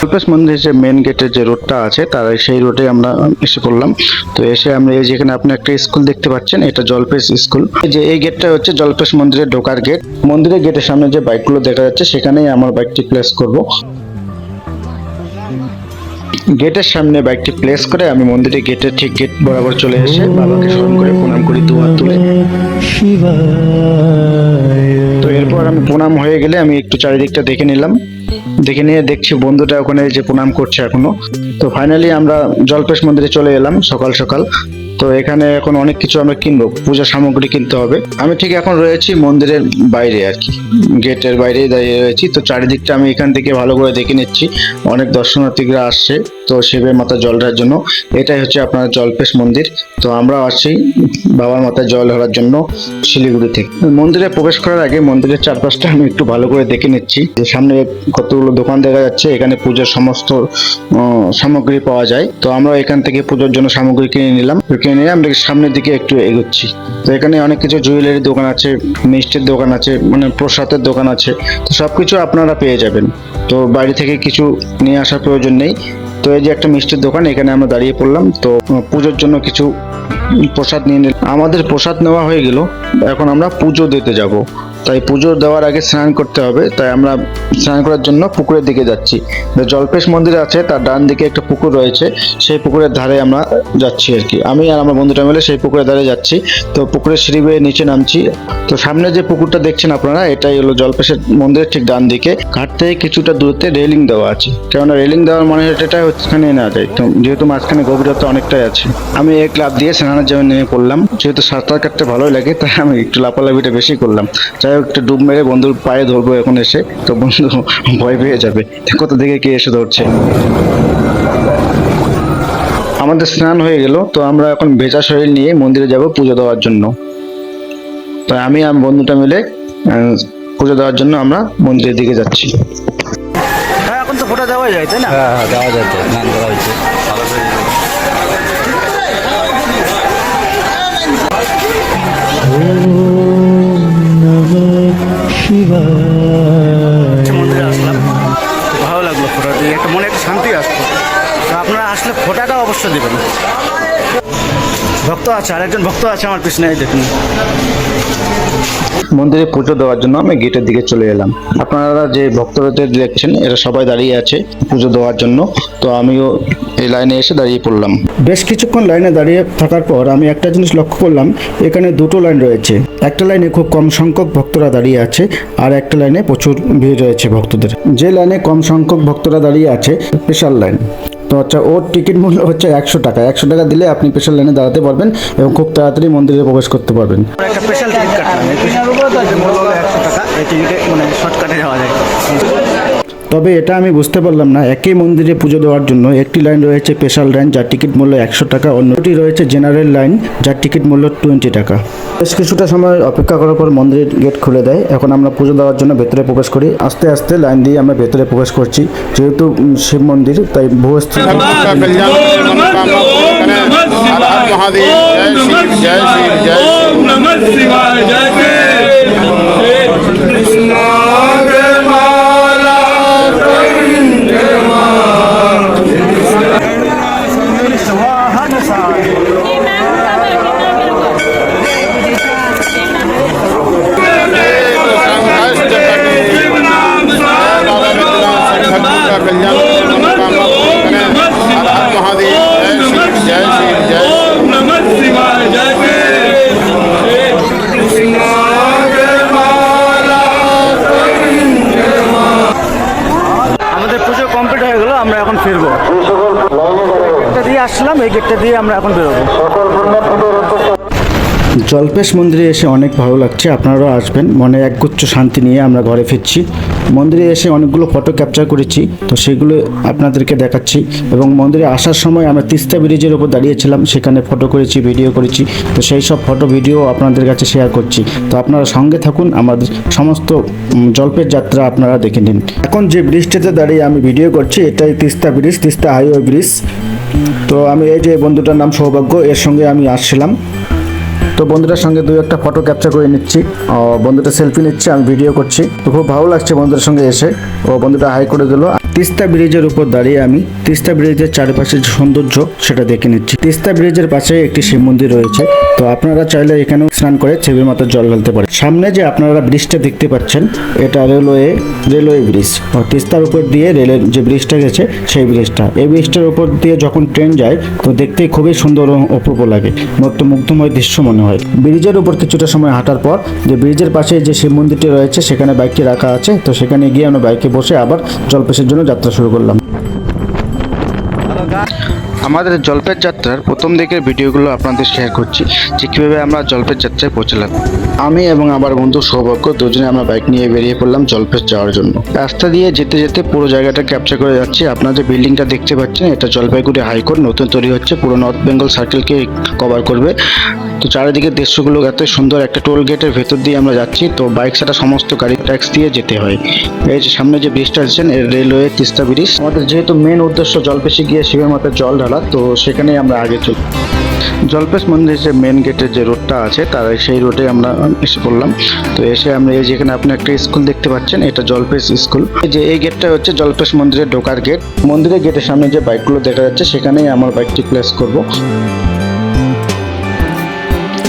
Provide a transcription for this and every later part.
জলপেশ মন্দির যে মেন গেটের যে রোডটা আছে, তার সেই রোডে আমরা এসে পড়লাম। তো এসে আমরা এই যেখানে আপনি একটা স্কুল দেখতে পাচ্ছেন, এটা জলপেশ স্কুল যে এই গেটটা হচ্ছে জলপেশ মন্দিরের ঢোকার গেট মন্দিরের গেটের সামনে যে বাইকগুলো দেখা যাচ্ছে, সেখানেই আমার বাইকটি প্লেস করব। গেটের সামনে বাইকটি প্লেস করে আমি মন্দিরের গেটের ঠিক গেট বরাবর চলে এসে বাবাকে স্মরণ করে প্রণাম করি দু হাত তুলে। তো এরপর আমি প্রণাম হয়ে গেলে আমি একটু চারিদিকটা দেখে নিলাম। দেখে নিয়ে দেখছি বন্ধুটা ওখানে যে প্রণাম করছে এখনও। তো ফাইনালি আমরা জলপেশ মন্দিরে চলে এলাম সকাল সকাল। তো এখানে এখন অনেক কিছু আমরা কিনবো, পূজা সামগ্রী কিনতে হবে। আমি ঠিক এখন রয়েছি মন্দিরের বাইরে আর কি, গেটের বাইরে দাঁড়িয়ে রয়েছি। তো চারিদিকটা আমি এখান থেকে ভালো করে দেখে নিচ্ছি। অনেক দর্শনার্থীরা আসছে, তো শিবের মাথা জল ঢালার জন্য। এটাই হচ্ছে আপনার জলপেশ মন্দির। তো আমরা আসছি বাবার মাথায় জল ঢালার জন্য শিলিগুড়ি থেকে। মন্দিরে প্রবেশ করার আগে মন্দিরের চারপাশটা আমি একটু ভালো করে দেখে নিচ্ছি। যে সামনে কতগুলো দোকান দেখা যাচ্ছে, এখানে পুজোর সমস্ত সামগ্রী পাওয়া যায়। তো আমরা এখান থেকে পুজোর জন্য সামগ্রী কিনে নিলাম। কিনে নিয়ে আমরা সামনের দিকে একটু এগোচ্ছি। তো এখানে অনেক কিছু জুয়েলারি দোকান আছে, মিষ্টির দোকান আছে মানে প্রসাদের দোকান আছে। তো সব কিছু আপনারা পেয়ে যাবেন। তো বাড়ি থেকে কিছু নিয়ে আসার প্রয়োজন নেই। তো এই যে একটা মিষ্টির দোকান, এখানে আমরা দাঁড়িয়ে পড়লাম। তো পুজোর জন্য কিছু প্রসাদ নিয়ে নিলাম। আমাদের প্রসাদ নেওয়া হয়ে গেল। এখন আমরা পুজো দিতে যাব। তাই পুজো দেওয়ার আগে স্নান করতে হবে। তাই আমরা স্নান করার জন্য পুকুরের দিকে যাচ্ছি। জলপেশ মন্দির আছে, তার ডান দিকে একটা পুকুর রয়েছে। সেই পুকুরের ধারে আমরা যাচ্ছি আর কি। আমি আর আমার বন্ধুটা মিলে সেই পুকুরের ধারে যাচ্ছি। তো পুকুরের সিঁড়ি বেয়ে নিচে নামছি। তো সামনে যে পুকুরটা দেখছেন আপনারা, এটাই হলো জলপেশের মন্দিরের ঠিক ডান দিকে। ঘাট থেকে কিছুটা দূরত্বে রেলিং দেওয়া আছে। কেননা রেলিং দেওয়ার মনে মানে এটা ওখানে না যায় যেহেতু মাঝখানে গভীরতা অনেকটাই আছে। আমি এক লাভ দিয়ে স্নানের জন্য নেমে পড়লাম। যেহেতু সাঁতার কাটতে ভালোই লাগে তাই আমি একটু লাফালাফিটা বেশি করলাম। যাই হোক একটু ডুব মেরে বন্ধুর পায়ে ধরবো এখন এসে তো বন্ধু ভয় পেয়ে যাবে। কোথা থেকে কে এসে ধরছে? আমাদের স্নান হয়ে গেল তো আমরা এখন ভেজা শরীর নিয়ে মন্দিরে যাব পুজো দেওয়ার জন্য। তো আমি আর বন্ধুটা মিলে পুজো দেওয়ার জন্য আমরা মন্দিরের দিকে যাচ্ছি। হ্যাঁ এখন তো ফোটা দেওয়া যায় তাই না? হ্যাঁ হ্যাঁ দেওয়া যায় স্নান করা হয়েছে। ভালো লাগল ফোটা দিয়ে মনে শান্তি আসতো আপনারা আসলে অবশ্যই দেবেন। ভক্ত আছে, আরেকজন ভক্ত আছে আমার পিছনে দেখুন। মন্দিরে পুজো দেওয়ার জন্য আমি গেটের দিকে চলে এলাম। আপনারা যে ভক্তদের দেখছেন, এরা সবাই দাঁড়িয়ে আছে পুজো দেওয়ার জন্য। তো আমিও এই লাইনে এসে দাঁড়িয়ে পড়লাম। বেশ কিছুক্ষণ লাইনে দাঁড়িয়ে থাকার পর আমি একটা জিনিস লক্ষ্য করলাম, এখানে দুটো লাইন রয়েছে। একটা লাইনে খুব কম সংখ্যক ভক্তরা দাঁড়িয়ে আছে আর একটা লাইনে প্রচুর ভিড় রয়েছে ভক্তদের। যে লাইনে কম সংখ্যক ভক্তরা দাঁড়িয়ে আছে স্পেশাল লাইন। তো আচ্ছা ওর টিকিট মূল্য হচ্ছে একশো টাকা। একশো টাকা দিলে আপনি স্পেশাল লাইনে দাঁড়াতে পারবেন এবং খুব তাড়াতাড়ি মন্দিরে প্রবেশ করতে পারবেন। একটা স্পেশাল টিকিট কাটলাম। টাকা। মানে শর্টকাটে যাওয়া যায়। তবে এটা আমি বুঝতে পারলাম না একই মন্দিরে পুজো দেওয়ার জন্য একটি লাইন রয়েছে স্পেশাল লাইন যার টিকিট মূল্য একশো টাকা অন্যটি রয়েছে জেনারেল লাইন যার টিকিট মূল্য টোয়েন্টি টাকা বেশ কিছুটা সময় অপেক্ষা করার পর মন্দিরের গেট খুলে দেয় এখন আমরা পুজো দেওয়ার জন্য ভেতরে প্রবেশ করি আস্তে আস্তে লাইন দিয়ে আমরা ভেতরে প্রবেশ করছি যেহেতু শিব মন্দির তাই ভূস্থিত মহাদেব গেটটা দিয়ে আমরা এখন বেরোবো। জলপেশ মন্দিরে এসে অনেক ভালো লাগছে আপনারাও আসবেন। মনে একগুচ্ছ শান্তি নিয়ে আমরা ঘরে ফিরছি। মন্দিরে এসে অনেকগুলো ফটো ক্যাপচার করেছি তো সেগুলো আপনাদেরকে দেখাচ্ছি। এবং মন্দিরে আসার সময় আমরা তিস্তা ব্রিজের ওপর দাঁড়িয়েছিলাম সেখানে ফটো করেছি ভিডিও করেছি। তো সেই সব ফটো ভিডিও আপনাদের কাছে শেয়ার করছি। তো আপনারা সঙ্গে থাকুন আমাদের সমস্ত উম, জলপেশ যাত্রা আপনারা দেখে নিন। এখন যে ব্রিজটাতে দাঁড়িয়ে আমি ভিডিও করছি এটাই Teesta bridge Teesta highway bridge তো আমি এই যে বন্ধুটার নাম সৌভাগ্য এর সঙ্গে আমি আসছিলাম। তো বন্ধুটার সঙ্গে দুই একটা ফটো ক্যাপচার করে নিচ্ছি। বন্ধুটা সেলফি নিচ্ছে, আমি ভিডিও করছি। তো খুব ভালো লাগছে বন্ধুদের সঙ্গে এসে। ও, বন্ধুটা হাই করে দিল। তিস্তা ব্রিজের উপর দাঁড়িয়ে আমি, তিস্তা ব্রিজের চারপাশে যে সৌন্দর্য, সেটা দেখে নিচ্ছি। তিস্তা ব্রিজের পাশে একটি শিব মন্দির রয়েছে। তো আপনারা চাইলে এখানেও স্নান করে ছেবির মাথার জল ঢালতে পারেন। সামনে যে আপনারা ব্রিজটা দেখতে পাচ্ছেন, এটা রেলওয়ে রেলওয়ে ব্রিজ তিস্তার উপর দিয়ে রেলের যে ব্রিজটা গেছে, সেই ব্রিজটা এই ব্রিজটার উপর দিয়ে যখন ট্রেন যায়, তো দেখতে খুবই সুন্দর ও অপূর্ব লাগে। মতো মুগ্ধময় দৃশ্য মনে হয়। ব্রিজের উপর কিছুটা সময় হাঁটার পর যে ব্রিজের পাশে যে শিব মন্দিরটি রয়েছে সেখানে বাইকটি রাখা আছে। তো সেখানে গিয়ে আমরা বাইকে বসে আবার জলপেশের জন্য যাত্রা শুরু করলাম। আমাদের জলপের যাত্রার প্রথম দিকের ভিডিওগুলো আপনাদের শেয়ার করছি যে কীভাবে আমরা জলপের যাত্রায় পৌঁছলাম। আমি এবং আমার বন্ধু সৌভাগ্য দুজনে আমরা বাইক নিয়ে বেরিয়ে পড়লাম জলপের যাওয়ার জন্য। রাস্তা দিয়ে যেতে যেতে পুরো জায়গাটা ক্যাপচার করে যাচ্ছি। আপনারা যে বিল্ডিংটা দেখতে পাচ্ছেন এটা জলপাইগুড়ি হাইকোর্ট। নতুন তৈরি হচ্ছে পুরো নর্থ বেঙ্গল সার্কেলকে কভার করবে। তো চারিদিকে দৃশ্যগুলো এত সুন্দর, একটা টোল গেটের ভেতর দিয়ে আমরা যাচ্ছি। তো বাইক ছাড়া সমস্ত গাড়ি ট্যাক্স দিয়ে যেতে হয়। এই যে সামনে যে ব্রিজটা আছেন এর রেলওয়ে তিস্তা ব্রিজ আমাদের যেহেতু মেন উদ্দেশ্য জলপেশি গিয়ে শিবের মাথায় জল ঢালা, তো সেখানেই আমরা আগে চলি। জলপেশ মন্দির যে মেন গেটের যে রোডটা আছে, তার সেই রোডে আমরা এসে পড়লাম। তো এসে আমরা এই যেখানে আপনি একটা স্কুল দেখতে পাচ্ছেন, এটা জলপেশ স্কুল এই যে এই গেটটা হচ্ছে জলপেশ মন্দিরের ঢোকার গেট মন্দিরের গেটের সামনে যে বাইকগুলো দেখা যাচ্ছে, সেখানেই আমার বাইকটি প্লেস করব।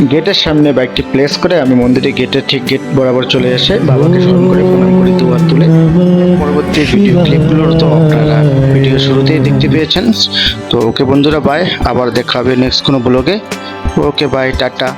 গেটের সামনে বাইকটি প্লেস করে আমি মন্দিরে গেটের ঠিক গেট বরাবর চলে এসে বাবাকে স্মরণ করে প্রণাম করে দুয়ার তুলে। পরবর্তী ভিডিও ক্লিপগুলোর তো আপনারা ভিডিও শুরুতেই দেখতে পেয়েছেন। তো ওকে বন্ধুরা বাই আবার দেখা হবে নেক্সট কোনো ব্লগে ওকে বাই টাটা।